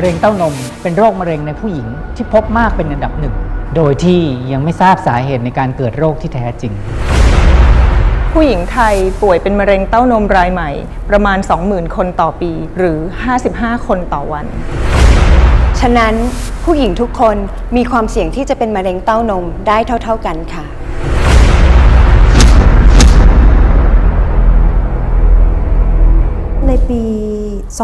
ะเร็งเต้านม เป็นโรคมะเร็งในผู้หญิงที่พบมากเป็นอันดับหนึ่ง โดยที่ยังไม่ทราบสาเหตุในการเกิดโรคที่แท้จริง ผู้หญิงไทยป่วยเป็นมะเร็งเต้านมรายใหม่ ประมาณ 20,000 คนต่อปี หรือ 55 คนต่อวัน ฉะนั้นผู้หญิงทุกคนมีความเสี่ยงที่จะเป็นมะเร็งเต้านมได้เท่า ๆกันค่ะ ปี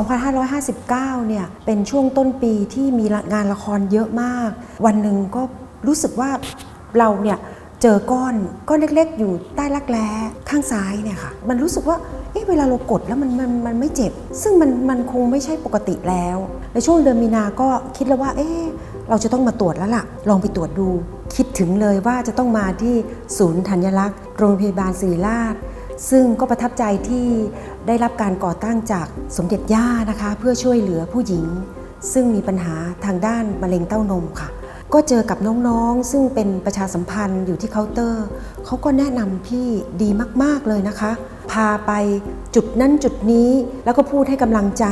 2559 เนี่ย เป็นช่วงต้นปีที่มีงานละครเยอะมาก วันหนึ่งก็รู้สึกว่าเราเนี่ยเจอก้อนก้อนเล็กๆ อยู่ใต้รักแร้ข้างซ้ายเนี่ยค่ะ มันรู้สึกว่าเอ๊ะเวลาเรากดแล้วมันมันมันไม่เจ็บ ซึ่งมันมันคงไม่ใช่ปกติแล้ว ในช่วงเดือนมีนาก็คิดแล้วว่า เอ๊ะเราจะต้องมาตรวจแล้วล่ะ ลองไปตรวจดู คิดถึงเลยว่าจะต้องมาที่ศูนย์ธัญลักษณ์ โรงพยาบาลศิริราช ซึ่งก็ประทับใจที่ได้รับการก่อตั้งจากสมเด็จย่านะคะ เพื่อช่วยเหลือผู้หญิง ซึ่งมีปัญหาทางด้านมะเร็งเต้านมค่ะ ก็เจอกับน้องๆ ซึ่งเป็นประชาสัมพันธ์อยู่ที่เคาน์เตอร์เขาก็แนะนำพี่ดีมากๆเลยนะคะ พาไปจุดนั้นจุดนี้แล้วก็พูดให้กำลังใจ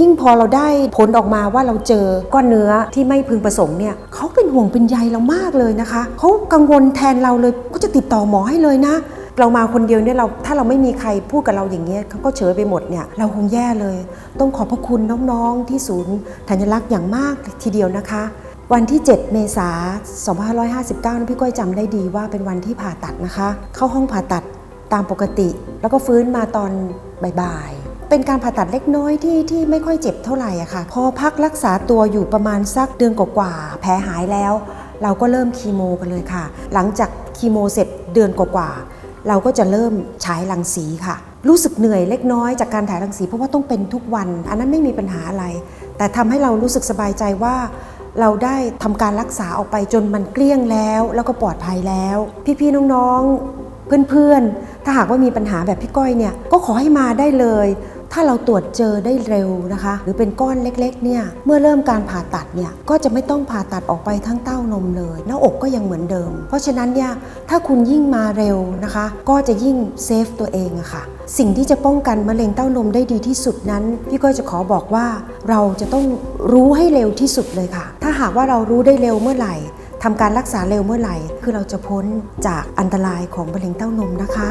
ยิ่งพอเราได้ผลออกมาว่าเราเจอก้อนเนื้อที่ไม่พึงประสงค์เนี่ยเขาเป็นห่วงเป็นใยเรามากเลยนะคะเขากังวลแทนเราเลยก็จะติดต่อหมอให้เลยนะ เรามาคนเดียวเนี่ยเราถ้าเราไม่มีใครพูดกับเราอย่างเงี้ยเขาก็เฉยไปหมดเนี่ยเราคงแย่เลย ต้องขอบพระคุณน้องๆ ที่ศูนย์ธัญลักษณ์อย่างมากทีเดียวนะคะ วันที่ 7 เมษายน2559นั้นพี่ก้อยจำได้ดีว่าเป็นวันที่ผ่าตัดนะคะ เข้าห้องผ่าตัดตามปกติ แล้วก็ฟื้นมาตอนบ่ายเป็นการผ่าตัดเล็กน้อยที่ที่ไม่ค่อยเจ็บเท่าไหร่อะค่ะ พอพักรักษาตัวอยู่ประมาณสักเดือนกว่าๆแผลหายแล้ว เราก็เริ่มคีโมกันเลยค่ะ หลังจากคีโมเสร็จเดือนกว่าๆ เราก็จะเริ่มฉายรังสีค่ะ รู้สึกเหนื่อยเล็กน้อยจากการถ่ายรังสีเพราะว่าต้องเป็นทุกวัน อันนั้นไม่มีปัญหาอะไร แต่ทำให้เรารู้สึกสบายใจว่า เราได้ทำการรักษาออกไปจนมันเกลี้ยงแล้ว แล้วก็ปลอดภัยแล้ว พี่ๆน้องๆเพื่อนๆ ถ้าหากว่ามีปัญหาแบบพี่ก้อยเนี่ยก็ขอให้มาได้เลย ถ้าเราตรวจเจอได้เร็วนะคะ หรือเป็นก้อนเล็กๆเนี่ยเมื่อเริ่มการผ่าตัดเนี่ยก็จะไม่ต้องผ่าตัดออกไปทั้งเต้านมเลยหน้าอกก็ยังเหมือนเดิม เพราะฉะนั้นเนี่ยถ้าคุณยิ่งมาเร็วนะคะ ก็จะยิ่งเซฟตัวเองอะค่ะสิ่งที่จะป้องกันมะเร็งเต้านมได้ดีที่สุดนั้น พี่ก้อยจะขอบอกว่าเราจะต้องรู้ให้เร็วที่สุดเลยค่ะ ถ้าหากว่าเรารู้ได้เร็วเมื่อไหร่ทำการรักษาเร็วเมื่อไหร่ คือเราจะพ้นจากอันตรายของมะเร็งเต้านมนะคะ